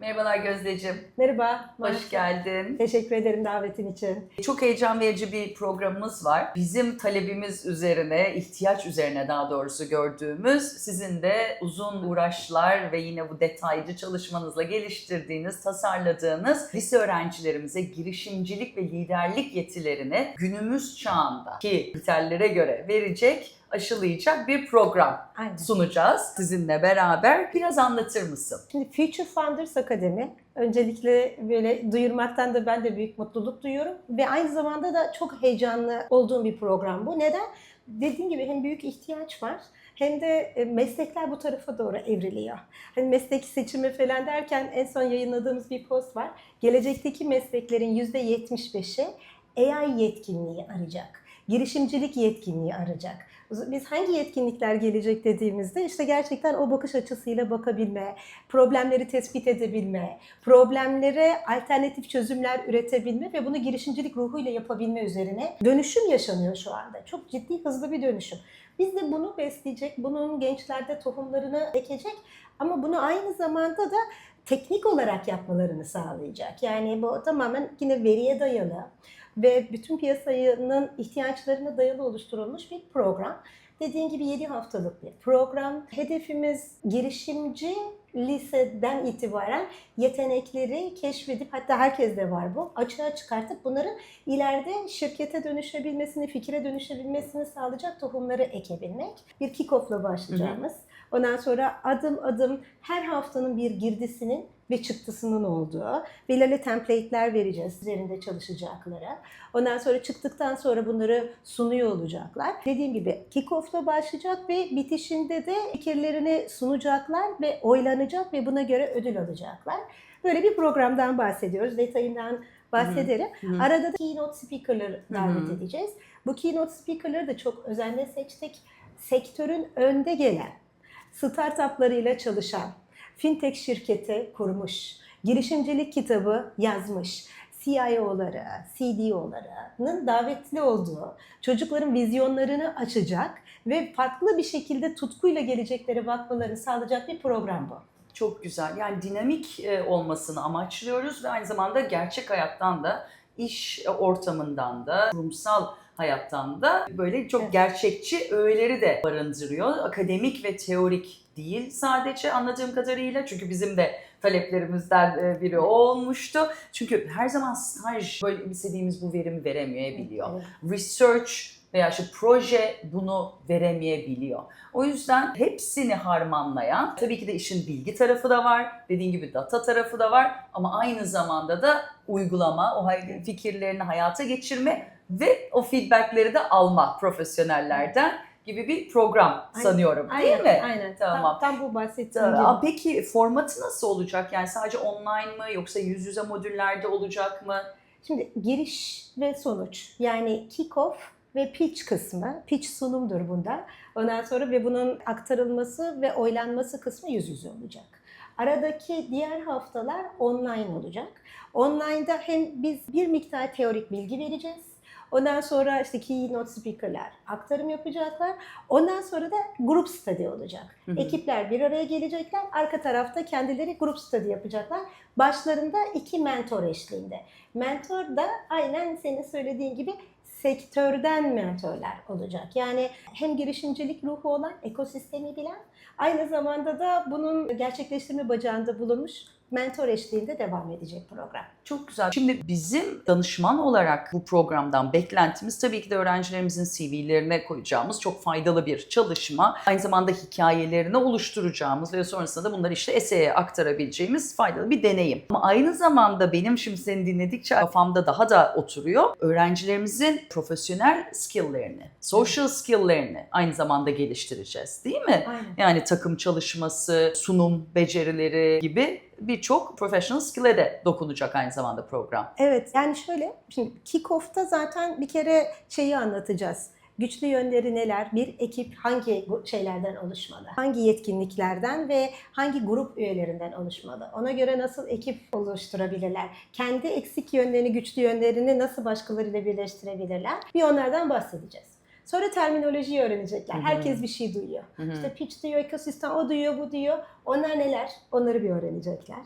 Merhabalar Gözdeciğim. Merhaba. Hoş geldin. Teşekkür ederim davetin için. Çok heyecan verici bir programımız var. Bizim talebimiz üzerine, ihtiyaç üzerine daha doğrusu gördüğümüz, sizin de uzun uğraşlar ve yine bu detaycı çalışmanızla geliştirdiğiniz, tasarladığınız lise öğrencilerimize girişimcilik ve liderlik yetilerini günümüz çağındaki kriterlere göre verecek, aşılayacak bir program Aynen. sunacağız sizinle beraber. Biraz anlatır mısın? Şimdi Future Founders Akademi öncelikle böyle duyurmaktan da ben de büyük mutluluk duyuyorum ve aynı zamanda da çok heyecanlı olduğum bir program bu. Neden? Dediğim gibi hem büyük ihtiyaç var hem de e, meslekler bu tarafa doğru evriliyor. Hani meslek seçimi falan derken en son yayınladığımız bir post var. Gelecekteki mesleklerin %75'i AI yetkinliği arayacak. Girişimcilik yetkinliği arayacak. Biz hangi yetkinlikler gelecek dediğimizde işte gerçekten o bakış açısıyla bakabilme, problemleri tespit edebilme, problemlere alternatif çözümler üretebilme ve bunu girişimcilik ruhuyla yapabilme üzerine dönüşüm yaşanıyor şu anda. Çok ciddi hızlı bir dönüşüm. Biz de bunu besleyecek, bunun gençlerde tohumlarını ekecek ama bunu aynı zamanda da teknik olarak yapmalarını sağlayacak. Yani bu tamamen yine veriye dayalı ve bütün piyasanın ihtiyaçlarına dayalı oluşturulmuş bir program. Dediğim gibi 7 haftalık bir program. Hedefimiz girişimci liseden itibaren yetenekleri keşfedip hatta herkeste var bu açığa çıkartıp bunları ileride şirkete dönüşebilmesini, fikre dönüşebilmesini sağlayacak tohumları ekebilmek. Bir kick-off'la başlayacağımız. Ondan sonra adım adım her haftanın bir girdisinin ve çıktısının olduğu belirli template'ler vereceğiz üzerinde çalışacaklara. Ondan sonra çıktıktan sonra bunları sunuyor olacaklar. Dediğim gibi kick-off'la başlayacak ve bitişinde de fikirlerini sunacaklar ve oylanacak ve buna göre ödül alacaklar. Böyle bir programdan bahsediyoruz. Detayından bahsederim. Hı hı. Arada da keynote speaker'ları davet Hı hı. edeceğiz. Bu keynote speaker'ları da çok özenle seçtik. Sektörün önde gelen, startuplarıyla çalışan, fintech şirketi kurmuş, girişimcilik kitabı yazmış, CIO'ları, CDO'larının davetli olduğu, çocukların vizyonlarını açacak ve farklı bir şekilde tutkuyla gelecekleri bakmalarını sağlayacak bir program bu. Çok güzel. Yani dinamik e, olmasını amaçlıyoruz ve aynı zamanda gerçek hayattan da, iş ortamından da, kurumsal hayattan da böyle çok gerçekçi öğeleri de barındırıyor. Akademik ve teorik değil sadece anladığım kadarıyla. Çünkü bizim de taleplerimizden e, biri o olmuştu. Çünkü her zaman staj böyle istediğimiz bu verimi veremeyebiliyor Evet. research veya işte proje bunu veremeyebiliyor. O yüzden hepsini harmanlayan, tabii ki de işin bilgi tarafı da var, dediğin gibi data tarafı da var ama aynı zamanda da uygulama, o fikirlerini hayata geçirme ve o feedbackleri de alma profesyonellerden gibi bir program Aynen, sanıyorum değil Aynen, mi? aynen. Tamam. Tam, tam bu bahsettiğim gibi. Aa, Peki formatı nasıl olacak? Yani sadece online mı yoksa yüz yüze modüllerde olacak mı? Şimdi giriş ve sonuç yani kick-off ve pitch kısmı, pitch sunumdur bunda. Ondan sonra ve bunun aktarılması ve oylanması kısmı yüz yüze olacak. Aradaki diğer haftalar online olacak. Online'da hem biz bir miktar teorik bilgi vereceğiz. Ondan sonra işte keynote speaker'lar aktarım yapacaklar. Ondan sonra da grup study olacak. Hı hı. Ekipler bir araya gelecekler. Arka tarafta kendileri grup study yapacaklar. Başlarında iki mentor eşliğinde. Mentor da aynen senin söylediğin gibi sektörden mentorlar olacak. Yani hem girişimcilik ruhu olan, ekosistemi bilen, aynı zamanda da bunun gerçekleştirme bacağında bulunmuş mentor eşliğinde devam edecek program. Çok güzel. Şimdi bizim danışman olarak bu programdan beklentimiz tabii ki de öğrencilerimizin CV'lerine koyacağımız çok faydalı bir çalışma. Aynı zamanda hikayelerini oluşturacağımız ve sonrasında da bunları işte eseye aktarabileceğimiz faydalı bir deneyim. Ama aynı zamanda benim şimdi seni dinledikçe kafamda daha da oturuyor. Öğrencilerimizin profesyonel skill'lerini, social skill'lerini aynı zamanda geliştireceğiz değil mi? Aynen. Yani takım çalışması, sunum becerileri gibi birçok professional skill'e de dokunacak aynı zamanda program. Evet yani şöyle şimdi kick-off'ta zaten bir kere şeyi anlatacağız. Güçlü yönleri neler? Bir ekip hangi şeylerden oluşmalı? Hangi yetkinliklerden ve hangi grup üyelerinden oluşmalı? Ona göre nasıl ekip oluşturabilirler? Kendi eksik yönlerini, güçlü yönlerini nasıl başkalarıyla birleştirebilirler? Bir onlardan bahsedeceğiz. Sonra terminolojiyi öğrenecekler. Hı hı. Herkes bir şey duyuyor. Hı hı. İşte pitch diyor, ekosistem o duyuyor, bu diyor. Onlar neler? Onları bir öğrenecekler.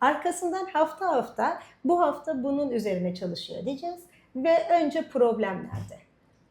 Arkasından hafta hafta bu hafta bunun üzerine çalışıyor diyeceğiz. Ve önce problem nerede?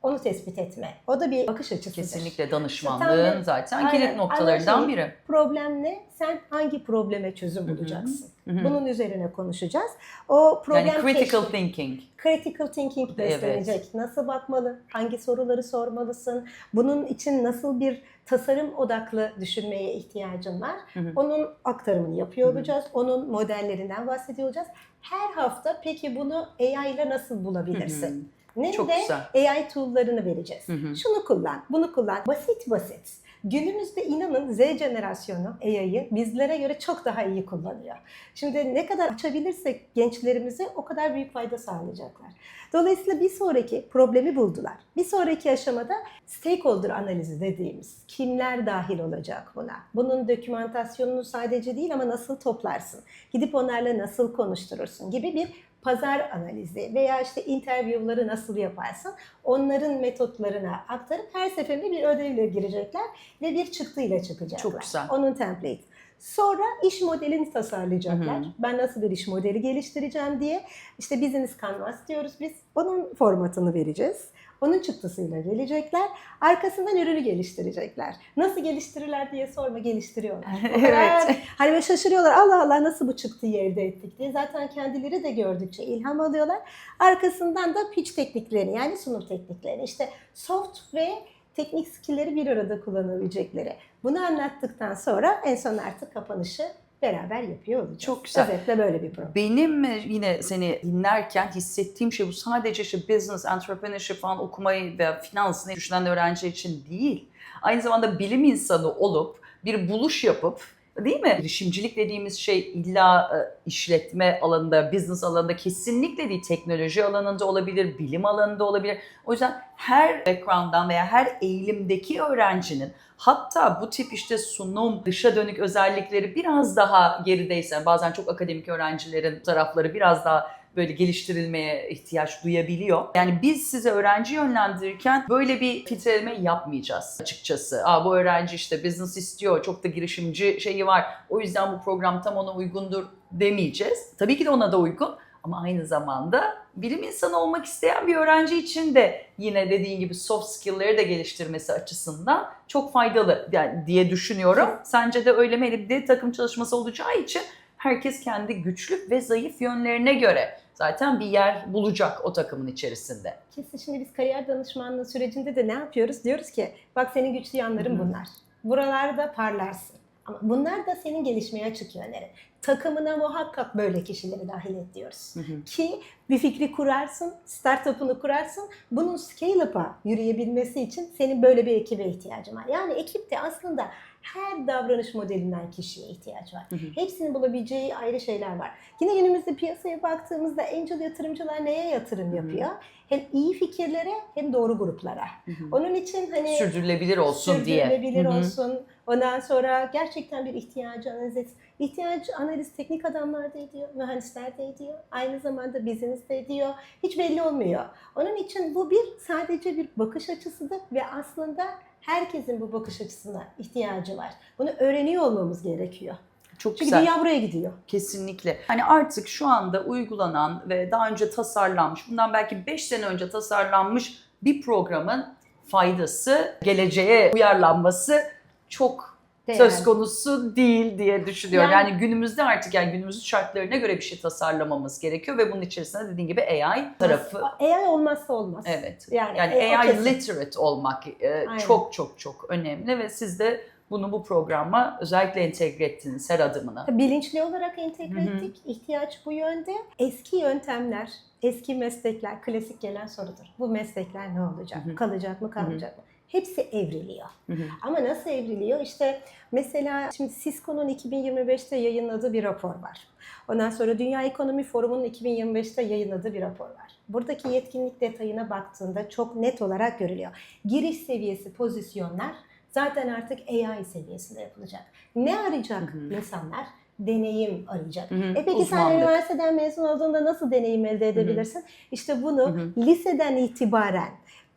Onu tespit etme. O da bir bakış açısıdır. Kesinlikle danışmanlığın Zaten- zaten Aynen, kilit noktalarından aynen şey. biri. Problem ne? Sen hangi probleme çözüm bulacaksın? Hı Bunun üzerine konuşacağız. O problem yani critical keşfi- thinking. critical thinking Evet. beslenecek. Nasıl bakmalı? Hangi soruları sormalısın? Bunun için nasıl bir tasarım odaklı düşünmeye ihtiyacın var? Onun aktarımını yapıyor olacağız. Onun modellerinden bahsediyor olacağız. Her hafta peki bunu AI ile nasıl bulabilirsin? Ne Çok de güzel. AI tool'larını vereceğiz. Hı hı. Şunu kullan, bunu kullan. Basit basit. Günümüzde inanın Z jenerasyonu AI'yı bizlere göre çok daha iyi kullanıyor. Şimdi ne kadar açabilirsek gençlerimize o kadar büyük fayda sağlayacaklar. Dolayısıyla bir sonraki problemi buldular. Bir sonraki aşamada stakeholder analizi dediğimiz kimler dahil olacak buna? Bunun dokümantasyonunu sadece değil ama nasıl toplarsın? Gidip onlarla nasıl konuşturursun gibi bir pazar analizi veya işte interview'ları nasıl yaparsın? Onların metotlarına aktarıp her seferinde bir ödevle girecekler ve bir çıktıyla çıkacaklar. Çok güzel. Onun template. Sonra iş modelini tasarlayacaklar. Hı hı. Ben nasıl bir iş modeli geliştireceğim diye. İşte business canvas diyoruz biz. Onun formatını vereceğiz. Onun çıktısıyla gelecekler. Arkasından ürünü geliştirecekler. Nasıl geliştirirler diye sorma geliştiriyorlar. O kadar- evet. Hani böyle şaşırıyorlar Allah Allah nasıl bu çıktıyı elde ettik diye. Zaten kendileri de gördükçe ilham alıyorlar. Arkasından da pitch tekniklerini yani sunum tekniklerini işte soft ve teknik skill'leri bir arada kullanabilecekleri. Bunu anlattıktan sonra en son artık kapanışı beraber yapıyor olacağız. Çok güzel. Özetle böyle bir program. Benim e, yine seni dinlerken hissettiğim şey bu sadece işte business, entrepreneurship falan okumayı ve finansını düşünen öğrenci için değil. Aynı zamanda bilim insanı olup bir buluş yapıp değil mi? Girişimcilik dediğimiz şey illa e, işletme alanında, business alanında kesinlikle değil. Teknoloji alanında olabilir, bilim alanında olabilir. O yüzden her background'dan veya her eğilimdeki öğrencinin hatta bu tip işte sunum, dışa dönük özellikleri biraz daha gerideyse bazen çok akademik öğrencilerin tarafları biraz daha böyle geliştirilmeye ihtiyaç duyabiliyor. Yani biz size öğrenci yönlendirirken böyle bir filtreleme yapmayacağız açıkçası. Aa bu öğrenci işte business istiyor, çok da girişimci şeyi var. O yüzden bu program tam ona uygundur demeyeceğiz. Tabii ki de ona da uygun ama aynı zamanda bilim insanı olmak isteyen bir öğrenci için de yine dediğin gibi soft skill'leri de geliştirmesi açısından çok faydalı diye düşünüyorum. Sence de öyle mi? Bir de takım çalışması olacağı için herkes kendi güçlü ve zayıf yönlerine göre zaten bir yer bulacak o takımın içerisinde. Kesin şimdi biz kariyer danışmanlığı sürecinde de ne yapıyoruz? Diyoruz ki bak senin güçlü yanların bunlar. Buralarda parlarsın. Ama bunlar da senin gelişmeye açık yönlerin. Takımına muhakkak böyle kişileri dahil et diyoruz. Ki bir fikri kurarsın, startup'ını kurarsın. Bunun scale-up'a yürüyebilmesi için senin böyle bir ekibe ihtiyacın var. Yani ekipte aslında her davranış modelinden kişiye ihtiyaç var. Hı hı. Hepsinin bulabileceği ayrı şeyler var. Yine günümüzde piyasaya baktığımızda angel yatırımcılar neye yatırım Hı hı. yapıyor? Hem iyi fikirlere hem doğru gruplara. Onun için hani Sürdürülebilir olsun diye. sürdürülebilir Hı hı. Ondan sonra gerçekten bir ihtiyacı analiz et. İhtiyacı analiz teknik adamlar da ediyor, mühendisler de ediyor. Aynı zamanda business de ediyor. Hiç belli olmuyor. Onun için bu bir sadece bir bakış açısıdır ve aslında herkesin bu bakış açısına ihtiyacı var. Bunu öğreniyor olmamız gerekiyor. Çok Çünkü güzel. dünya buraya gidiyor. Kesinlikle. Hani artık şu anda uygulanan ve daha önce tasarlanmış, bundan belki 5 sene önce tasarlanmış bir programın faydası, geleceğe uyarlanması çok Değerli. söz konusu değil diye düşünüyorum. Yani- Yani, günümüzde artık yani günümüzün şartlarına göre bir şey tasarlamamız gerekiyor ve bunun içerisinde dediğin gibi AI tarafı. AI olmazsa olmaz. Evet. Yani, Yani AI kesin. literate olmak e, çok çok çok önemli ve siz de bunu bu programa özellikle entegre ettiniz her adımına. Bilinçli olarak entegre Hı hı. ettik. İhtiyaç bu yönde. Eski yöntemler, eski meslekler, klasik gelen sorudur. Bu meslekler ne olacak? Hı hı. Kalacak mı, kalmayacak mı? Hepsi evriliyor. Hı hı. Ama nasıl evriliyor? İşte mesela şimdi Cisco'nun 2025'te yayınladığı bir rapor var. Ondan sonra Dünya Ekonomi Forumu'nun 2025'te yayınladığı bir rapor var. Buradaki yetkinlik detayına baktığında çok net olarak görülüyor. Giriş seviyesi pozisyonlar zaten artık AI seviyesinde yapılacak. Ne arayacak Hı hı. insanlar? Deneyim arayacak. Hı hı. E peki sen Uzmanlık. üniversiteden mezun olduğunda nasıl deneyim elde edebilirsin? İşte bunu Hı hı. liseden itibaren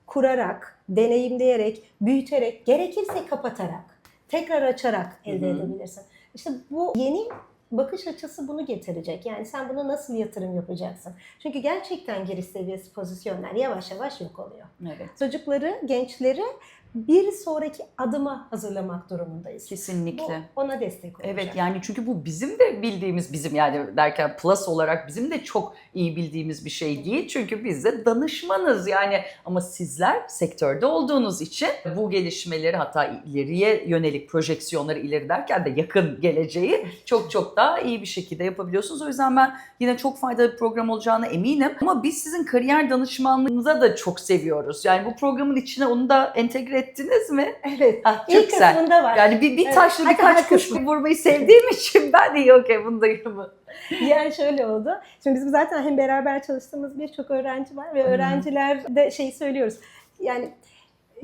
kurarak, deneyimleyerek, büyüterek, gerekirse kapatarak, tekrar açarak elde Hı hı. edebilirsin. İşte bu yeni bakış açısı bunu getirecek. Yani sen bunu nasıl yatırım yapacaksın? Çünkü gerçekten giriş seviyesi pozisyonlar yavaş yavaş yok oluyor. Evet. Çocukları, gençleri bir sonraki adıma hazırlamak durumundayız. Bu Kesinlikle. ona destek olacak. Evet yani çünkü bu bizim de bildiğimiz bizim yani derken plus olarak bizim de çok iyi bildiğimiz bir şey değil. Çünkü biz de danışmanız yani ama sizler sektörde olduğunuz için bu gelişmeleri hatta ileriye yönelik projeksiyonları ileri derken de yakın geleceği çok çok daha iyi bir şekilde yapabiliyorsunuz. O yüzden ben yine çok faydalı bir program olacağına eminim. Ama biz sizin kariyer danışmanlığınıza da çok seviyoruz. Yani bu programın içine onu da entegre ettiniz mi? Evet. Ah, çok İlk güzel. kısmında var. Yani bir, bir Evet, taşla hatta birkaç kuş vurmayı sevdiğim için ben de iyi okey bunu da yapayım. Yani şöyle oldu. Şimdi bizim zaten hem beraber çalıştığımız birçok öğrenci var ve öğrenciler de şey söylüyoruz. Yani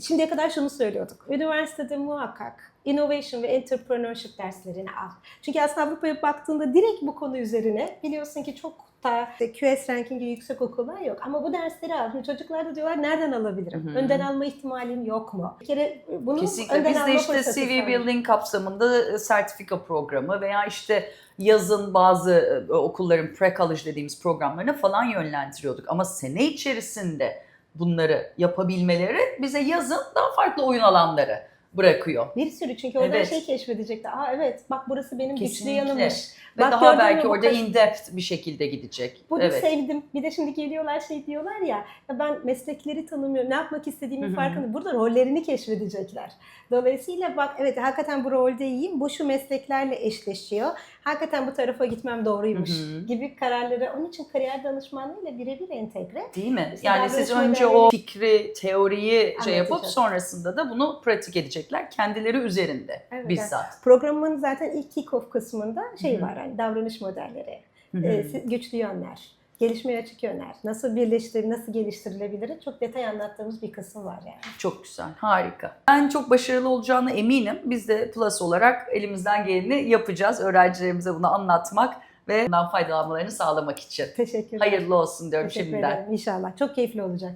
şimdiye kadar şunu söylüyorduk. Üniversitede muhakkak innovation ve entrepreneurship derslerini al. Çünkü aslında Avrupa'ya baktığında direkt bu konu üzerine biliyorsun ki çok işte QS rankingi yüksek okullar yok. Ama bu dersleri al. Şimdi çocuklar da diyorlar nereden alabilirim? Hı hı. Önden alma ihtimalim yok mu? Bir kere bunu Kesinlikle. önden Biz de alma işte fırsatı CV sağlıyor. Building kapsamında e, sertifika programı veya işte yazın bazı e, okulların pre-college dediğimiz programlarına falan yönlendiriyorduk. Ama sene içerisinde bunları yapabilmeleri bize yazın daha farklı oyun alanları bırakıyor. Bir sürü çünkü oradan Evet. şey keşfedecekti. Aa evet bak burası benim güçlü Kesinlikle. yanımmış. Ve Bak daha belki orada kaş- in depth bir şekilde gidecek. Bunu evet. sevdim. Bir de şimdi geliyorlar şey diyorlar ya, ya ben meslekleri tanımıyorum. Ne yapmak istediğimin Hı hı. farkında. Burada rollerini keşfedecekler. Dolayısıyla bak evet hakikaten bu rolde iyiyim. Bu şu mesleklerle eşleşiyor. Hakikaten bu tarafa gitmem doğruymuş Hı hı. gibi kararları. Onun için kariyer danışmanlığıyla birebir entegre. Değil mi? İşte Yani siz önce o fikri, teoriyi şey yapıp sonrasında da bunu pratik edecekler kendileri üzerinde Evet, bizzat. Programın zaten ilk kick-off kısmında şey Hı hı. var hani davranış modelleri, Hı hı. e, güçlü yönler, gelişmeye açık yönler, nasıl birleştir, nasıl geliştirilebilir çok detay anlattığımız bir kısım var yani. Çok güzel, harika. Ben çok başarılı olacağına eminim. Biz de Plus olarak elimizden geleni yapacağız. Öğrencilerimize bunu anlatmak ve bundan faydalanmalarını sağlamak için. Teşekkürler. Hayırlı olsun diyorum Teşekkür şimdiden. ederim inşallah. Çok keyifli olacak.